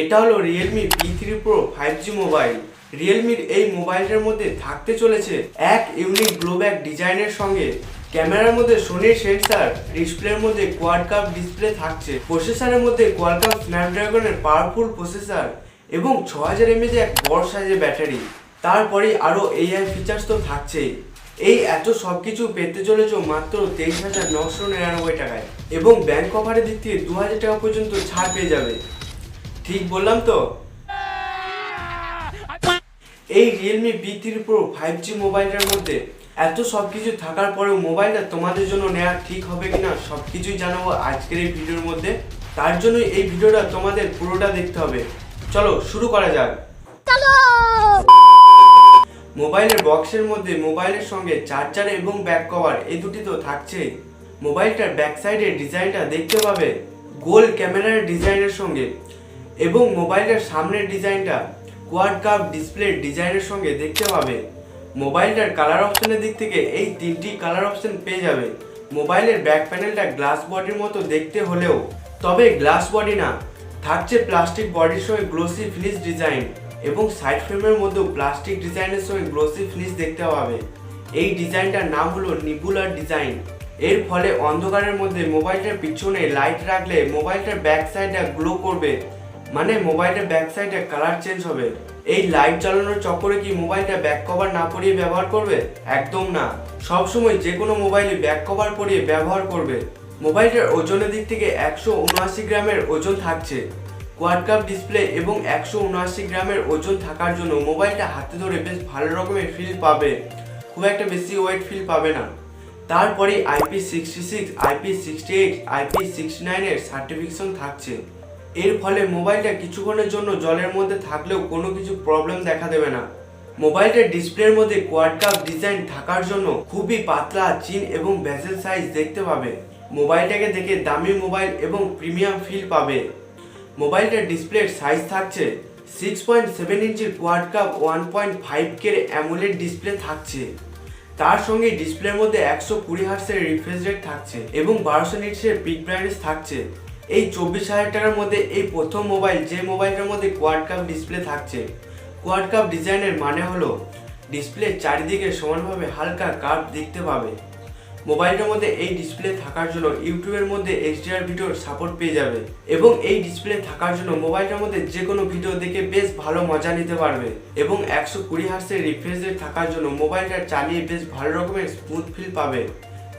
এটা হলো Realme P three pro five G mobile রিয়েলমির এই মোবাইলটার মধ্যে থাকতে চলেছে এক ইউনিক গ্লোব্যাক ডিজাইনের সঙ্গে। ক্যামেরার মধ্যে সোনির সেন্সার ডিসপ্লের মধ্যে কোয়াড কাপ ডিসপ্লে থাকছে। প্রসেসরের মধ্যে কোয়ালকাম স্ন্যাপড্রাগনের পাওয়ারফুল প্রসেসর এবং ছ হাজার এমএজ এক বড় সাইজের ব্যাটারি তারপরে আরও এআই ফিচার্স তো থাকছেই। এই এত সব কিছু পেতে চলেছ মাত্র তেইশ হাজার নশো নিরানব্বই টাকায় এবং ব্যাংক অফারের দিক থেকে দু হাজার টাকা পর্যন্ত ছাড় পেয়ে যাবে। ঠিক বললাম তো? এই Realme B three pro five G মোবাইলটার মধ্যে এত সব কিছু থাকার পরেও মোবাইলটা তোমাদের জন্য নেওয়া ঠিক হবে কিনা সব কিছুই জানাব আজকের এই ভিডিওর মধ্যে। তার জন্যই এই ভিডিওটা তোমাদের পুরোটা দেখতে হবে। চলো শুরু করা যাক। মোবাইলের বক্সের মধ্যে মোবাইলের সঙ্গে চার্জার এবং ব্যাক কভার এই দুটি তো থাকছেই মোবাইলটার ব্যাক সাইডের ডিজাইনটা দেখতে পাবে। গোল ক্যামেরার ডিজাইনের সঙ্গে। এবং মোবাইলের সামনের ডিজাইনটা কোয়াড কাপ ডিসপ্লের ডিজাইনের সঙ্গে দেখতে পাবে। মোবাইলটার কালার অপশনের দিক থেকে এই তিনটি কালার অপশন পেয়ে যাবে। মোবাইলের ব্যাক প্যানেলটা গ্লাস বডির মতো দেখতে হলেও, তবে গ্লাস বডি না, থাকছে প্লাস্টিক বডির সঙ্গে গ্লোসি ফিনিশ ডিজাইন এবং সাইড ফ্রেমের মধ্যেও প্লাস্টিক ডিজাইনের সঙ্গে গ্লোসি ফিনিশ দেখতে পাবে। এই ডিজাইনটার নাম হলো নিপুলার ডিজাইন এর ফলে অন্ধকারের মধ্যে মোবাইলটার পিছনে লাইট রাখলে মোবাইলটার ব্যাক সাইডটা গ্লো করবে। মানে মোবাইলের ব্যাক সাইডে কালার চেঞ্জ হবে। এই লাইট জ্বালানোর চক্করে কি মোবাইলটা ব্যাক কভার না পরিয়ে ব্যবহার করবে? একদম না। সব সময় যে কোনো মোবাইলে ব্যাক কভার পরিয়ে ব্যবহার করবে। মোবাইলটার ওজনের দিক থেকে একশো উনআশি গ্রামের ওজন থাকছে। কোয়াড কাপ ডিসপ্লে এবং একশো উনআশি গ্রামের ওজন থাকার জন্য মোবাইলটা হাতে ধরে বেশ ভালো রকমের ফিল পাবে। খুব একটা বেশি ওয়েট ফিল পাবে না। তারপরে IP sixty six IP sixty eight IP sixty নাইনের সার্টিফিকেশন থাকছে। এর ফলে মোবাইলটা কিছুক্ষণের জন্য জলের মধ্যে থাকলেও কোনো কিছু প্রবলেম দেখা দেবে না। মোবাইলটার ডিসপ্লের মধ্যে কোয়াড কাপ ডিজাইন থাকার জন্য খুবই পাতলা, চিন এবং ভেসেল সাইজ দেখতে পাবে। মোবাইলটাকে দেখে দামি মোবাইল এবং প্রিমিয়াম ফিল পাবে। মোবাইলটার ডিসপ্লের সাইজ থাকছে সিক্স পয়েন্ট সেভেন ইঞ্চির quad cup one point five কের অ্যামুলেট ডিসপ্লে থাকছে। তার সঙ্গে ডিসপ্লের মধ্যে একশো কুড়ি হার্সের রিফ্রেশ রেট থাকছে এবং বারোশো নিটসের পিক ব্রাইটনেস থাকছে। এই চব্বিশ হাজার টাকার মধ্যে এই প্রথম মোবাইল যে মোবাইলটার মধ্যে কোয়াড কাপ ডিসপ্লে থাকছে কোয়াড কাপ ডিজাইনের মানে হলো ডিসপ্লের চারিদিকে সমানভাবে হালকা কার্ভ দেখতে পাবে। মোবাইলটার মধ্যে এই ডিসপ্লে থাকার জন্য ইউটিউবের মধ্যে এইচডিআর ভিডিওর সাপোর্ট পেয়ে যাবে এবং এই ডিসপ্লে থাকার জন্য মোবাইলটার মধ্যে যে কোনো ভিডিও দেখে বেশ ভালো মজা নিতে পারবে এবং একশো কুড়ি হার্সের রিফ্রেশ থাকার জন্য মোবাইলটা চালিয়ে বেশ ভালো রকমের স্মুথ ফিল পাবে।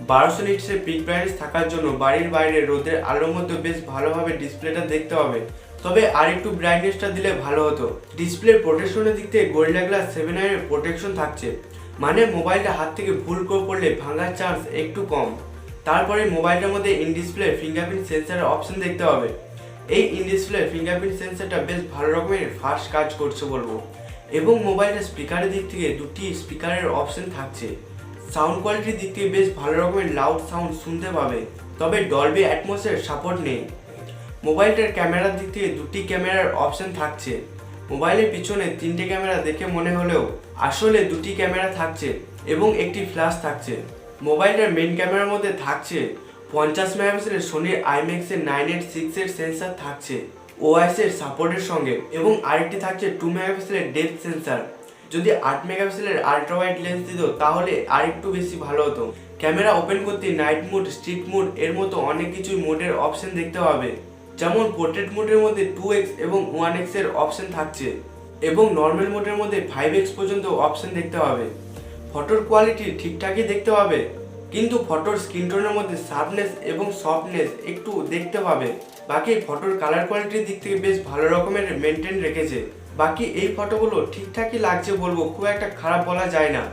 বারোশো নিটসের পিক ব্রাইটনেস থাকার জন্য বাড়ির বাইরে রোদের আলোর মধ্যে বেশ ভালোভাবে ডিসপ্লেটা দেখতে হবে। তবে আর একটু ব্রাইটনেসটা দিলে ভালো হতো। ডিসপ্লের প্রোটেকশনের দিক থেকে গোল্ডা গ্লাস সেভেন আইনের প্রোটেকশন থাকছে। মানে মোবাইলটা হাত থেকে ভুল করে পড়লে ভাঙার চান্স একটু কম। তারপরে মোবাইলটার মধ্যে ইন ডিসপ্লে ফিঙ্গারপ্রিন্ট সেন্সারের অপশন দেখতে হবে। এই ইন ডিসপ্লে ফিঙ্গারপ্রিন্ট সেন্সারটা বেশ ভালো রকমের ফাস্ট কাজ করছে বলব। এবং মোবাইলের স্পিকারের দিক থেকে দুটি স্পিকারের অপশন থাকছে। সাউন্ড কোয়ালিটির দিক থেকে বেশ ভালো রকমের লাউড সাউন্ড শুনতে পাবে। তবে ডলবি অ্যাটমসের সাপোর্ট নেই। মোবাইলটার ক্যামেরার দিক থেকে দুটি ক্যামেরার অপশন থাকছে। মোবাইলের পিছনে তিনটে ক্যামেরা দেখে মনে হলেও আসলে দুটি ক্যামেরা থাকছে এবং একটি ফ্ল্যাশ থাকছে। মোবাইলটার মেন ক্যামেরার মধ্যে থাকছে পঞ্চাশ মেগাপিক্সেলের সোনির আইম্যাক্সের নাইন এইট সিক্সের সেন্সার থাকছে। ওআইএস এর সাপোর্টের সঙ্গে এবং আরেকটি থাকছে টু মেগাপিক্সেলের ডেপথ সেন্সার যদি আট মেগাপিক্সেলের আল্ট্রা ওয়াইড লেন্স দিত, তাহলে আরেকটু বেশি ভালো হতো। ক্যামেরা ওপেন করতে নাইট মোড স্ট্রিট মোড এর মতো অনেক কিছু মোডের অপশন দেখতে পাবে। যেমন পোর্ট্রেট মোডের মধ্যে টু এক্স এবং ওয়ান এক্সের অপশন থাকছে এবং নর্মাল মোডের মধ্যে ফাইভ এক্স পর্যন্ত অপশন দেখতে পাবে। ফটোর কোয়ালিটি ঠিকঠাকই দেখতে পাবে, কিন্তু ফটোর স্ক্রিন টোনের মধ্যে শার্পনেস এবং সফটনেস একটু দেখতে পাবে। বাকি ফটোর কালার কোয়ালিটির দিক থেকে বেশ ভালো রকমের মেনটেন রেখেছে। বাকি এই ফটোগুলো ঠিকঠাকই লাগছে বলব, খুব একটা খারাপ বলা যায় না।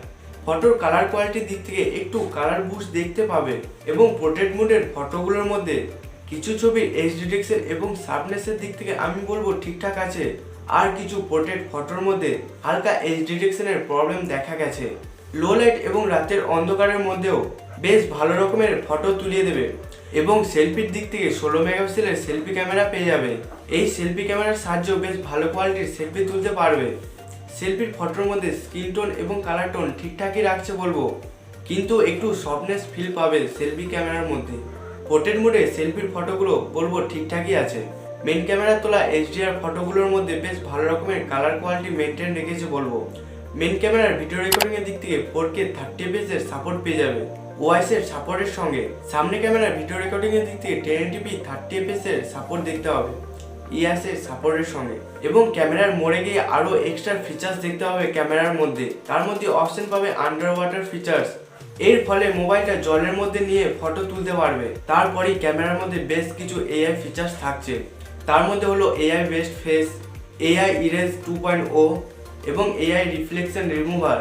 ফটোর কালার কোয়ালিটির দিক থেকে একটু কালার বুস্ট দেখতে পাবে এবং পোর্ট্রেট মোডের ফটোগুলোর মধ্যে কিছু ছবি এইচ ডিটেকশন এবং শার্পনেসের দিক থেকে আমি বলব ঠিকঠাক আছে। আর কিছু পোর্ট্রেট ফটোর মধ্যে হালকা এইচ ডিটেকশনের প্রবলেম দেখা গেছে। লো লাইট এবং রাতের অন্ধকারের মধ্যেও বেশ ভালো রকমের ফটো তুলিয়ে দেবে। এবং সেলফির দিক থেকে ষোলো মেগাপিক্সেলের সেলফি ক্যামেরা পেয়ে যাবে। এই সেলফি ক্যামেরার সাহায্যেও বেশ ভালো কোয়ালিটির সেলফি তুলতে পারবে। সেলফির ফটোর মধ্যে স্কিন টোন এবং কালার টোন ঠিকঠাকই রাখছে বলব। কিন্তু একটু সফটনেস ফিল পাবে সেলফি ক্যামেরার মধ্যে। পোর্ট্রেট মোডে সেলফির ফটোগুলো বলব ঠিকঠাকই আছে। মেন ক্যামেরা তোলা এইচডিআর ফটোগুলোর মধ্যে বেশ ভালো রকমের কালার কোয়ালিটি মেনটেন রেখেছে বলব। মেন ক্যামেরার ভিডিও রেকর্ডিংয়ের দিক থেকে ফোর কে থার্টি এর সাপোর্ট পেয়ে যাবে। ওয়াইস এর সাপোর্টের সঙ্গে সামনে ক্যামেরার ভিডিও রেকর্ডিং এর দিক থেকে টেন টিপি থার্টি এর সাপোর্ট দেখতে হবে। ইয়াস এর সাপোর্টের সঙ্গে। এবং ক্যামেরার মোড়ে গিয়ে আরও এক্সট্রা ফিচার্স দেখতে হবে ক্যামেরার মধ্যে। তার মধ্যে অপশন পাবে আন্ডার ওয়াটার ফিচার্স এর ফলে মোবাইলটা জলের মধ্যে নিয়ে ফটো তুলতে পারবে। তারপরেই ক্যামেরার মধ্যে বেশ কিছু এআই ফিচার্স থাকছে। তার মধ্যে হলো AI best face AI erase two point O এবং এআই রিফ্লেকশন রিমুভার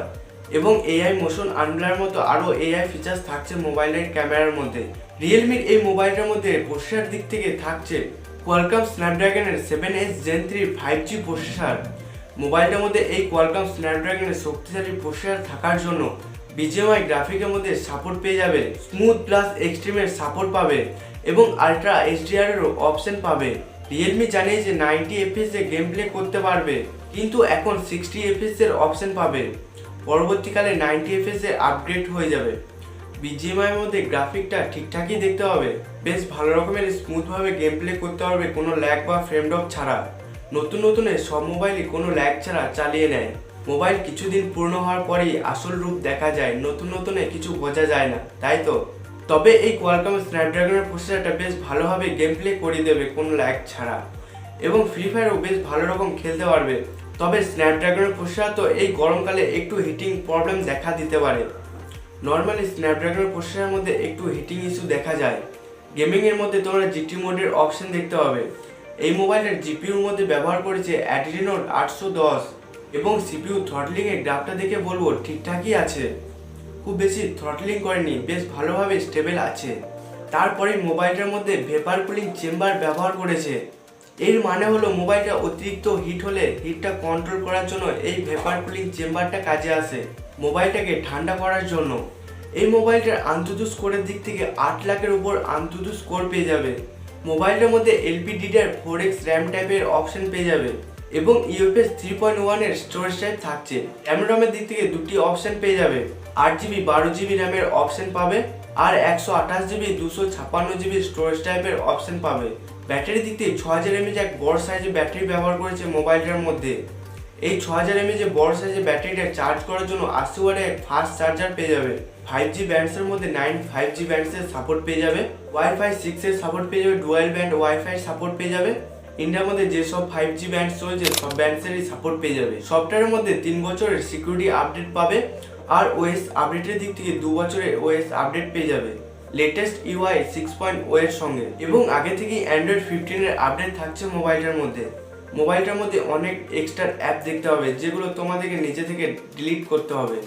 এবং এআই মোশন আনব্লার মতো আরও এআই ফিচার্স থাকছে মোবাইলের ক্যামেরার মধ্যে। রিয়েলমির এই মোবাইলটার মধ্যে প্রসেসর দিক থেকে থাকছে Qualcomm স্ন্যাপড্রাগনের seven S gen three five G processor মোবাইলটার মধ্যে এই কোয়ালকম স্ন্যাপড্রাগনের শক্তিশালী প্রসেসর থাকার জন্য বিজিএমআই গ্রাফিকের মধ্যে সাপোর্ট পেয়ে যাবে স্মুথ প্লাস এক্সট্রিমের সাপোর্ট পাবে এবং আলট্রা এইচডিআর এরও অপশন পাবে। রিয়েলমি জানিয়েছে নাইনটি এফএস গেম প্লে করতে পারবে, কিন্তু এখন সিক্সটি এফএস এর অপশন পাবে। পরবর্তীকালে নাইনটি এফএস আপগ্রেড হয়ে যাবে। বিজিএমআই এর মধ্যে গ্রাফিকটা ঠিকঠাকই দেখতে হবে। বেশ ভালো রকমের স্মুথভাবে গেম প্লে করতে পারবে কোনো ল্যাগ বা ফ্রেম ড্রপ ছাড়া। নতুন নতুনে সব মোবাইলই কোনো ল্যাগ ছাড়া চালিয়ে নেয়। মোবাইল কিছুদিন পূর্ণ হওয়ার পরেই আসল রূপ দেখা যায়, নতুন নতুনে কিছু বোঝা যায় না, তাই তো? তবে এই কোয়ালকম স্ন্যাপড্রাগনের প্রসেসরটা বেশ ভালোভাবে গেম প্লে করে দেবে কোনো ল্যাগ ছাড়া। এবং ফ্রি ফায়ারও বেশ ভালো রকম খেলতে পারবে। তবে স্ন্যাপড্রাগনের প্রসেসর তো এই গরমকালে একটু হিটিং প্রবলেম দেখা দিতে পারে। নর্মালি স্ন্যাপড্রাগনের প্রসেসরের মধ্যে একটু হিটিং ইস্যু দেখা যায়। গেমিংয়ের মধ্যে তোমরা জিটি মোডের অপশন দেখতে পাবে। এই মোবাইলের জিপিউর মধ্যে ব্যবহার করেছে অ্যাড্রিনোড আটশো দশ এবং সিপিইউ থ্রটলিং এর গ্রাফটা দেখে বলব ঠিকঠাকই আছে। খুব বেশি থ্রটলিং করেনি, বেশ ভালোভাবে স্টেবল আছে। তারপরে মোবাইলটার মধ্যে ভেপার কুলিং চেম্বার ব্যবহার করেছে। এর মানে হলো মোবাইলটা অতিরিক্ত হিট হলে হিটটা কন্ট্রোল করার জন্য এই ভেপার কুলিং চেম্বারটা কাজে আসে, মোবাইলটাকে ঠান্ডা করার জন্য। এই মোবাইলটার আন্তদু স্কোরের দিক থেকে আট লাখের উপর আন্তদু স্কোর পেয়ে যাবে। মোবাইলটার মধ্যে LP LPDDR four X RAM টাইপের অপশন পেয়ে যাবে এবং ইউএফএস থ্রি পয়েন্ট ওয়ানের স্টোরেজ টাইপ থাকছে। র্যামের দিক থেকে দুটি অপশন পেয়ে যাবে। আট জিবি বারো জিবি র্যামের অপশন পাবে। আর একশো আঠাশ জিবি দুশো ছাপ্পান্ন জিবি স্টোরেজ টাইপের অপশন পাবে। ব্যাটারি দিক থেকে ছ হাজার এমএচ এক বড় সাইজের ব্যাটারি ব্যবহার করেছে মোবাইলটার মধ্যে। এই ছ হাজার এমএচ এর বড় সাইজের ব্যাটারিটা চার্জ করার জন্য আশি ওয়াটের ফাস্ট চার্জার পেয়ে যাবে। ফাইভ জি ব্যান্ডসের মধ্যে নাইন ফাইভ জি ব্যান্ডসের সাপোর্ট পেয়ে যাবে। ওয়াইফাই সিক্সের সাপোর্ট পেয়ে যাবে ডুয়াল ব্যান্ড ওয়াইফাই সাপোর্ট পেয়ে যাবে। ইন্ডিয়ার মধ্যে যেসব ফাইভ জি ব্যান্ড চলছে, সব ব্যান্ডসেরই সাপোর্ট পেয়ে যাবে। সফটওয়্যারের মধ্যে তিন বছরের সিকিউরিটি আপডেট পাবে। আর ওএস আপডেটের দিক থেকে দু বছরের ওএস আপডেট পেয়ে যাবে। Latest UI six point O এর সঙ্গে। এবং আগে থেকেই অ্যান্ড্রয়েড ফিফটিনের আপডেট থাকছে মোবাইলটার মধ্যে। মোবাইলটার মধ্যে অনেক এক্সট্রা অ্যাপ দেখতে হবে, যেগুলো তোমাদেরকে নিজে থেকে ডিলিট করতে হবে।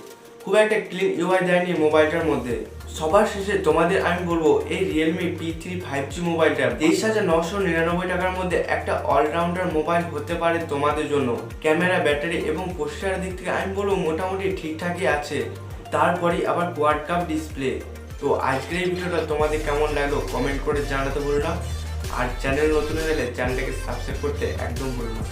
খুব একটা ক্লিন ইউআই দেয়নি মোবাইলটার মধ্যে। সবার শেষে তোমাদের আমি বলব, এই Realme P three five G মোবাইলটা তেইশ হাজার নশো নিরানব্বই টাকার মধ্যে একটা অলরাউন্ডার মোবাইল হতে পারে তোমাদের জন্য। ক্যামেরা, ব্যাটারি এবং পোস্টারের দিক থেকে আমি বলব মোটামুটি ঠিকঠাকই আছে। তারপরে আবার কোয়াড কাপ ডিসপ্লে তো আজকের এই ভিডিওটা তোমাদের কেমন লাগল কমেন্ট করে জানাতে ভুলো না। আর চ্যানেল নতুন হয়ে গেলে চ্যানেলটাকে সাবস্ক্রাইব করতে একদম ভুলো না।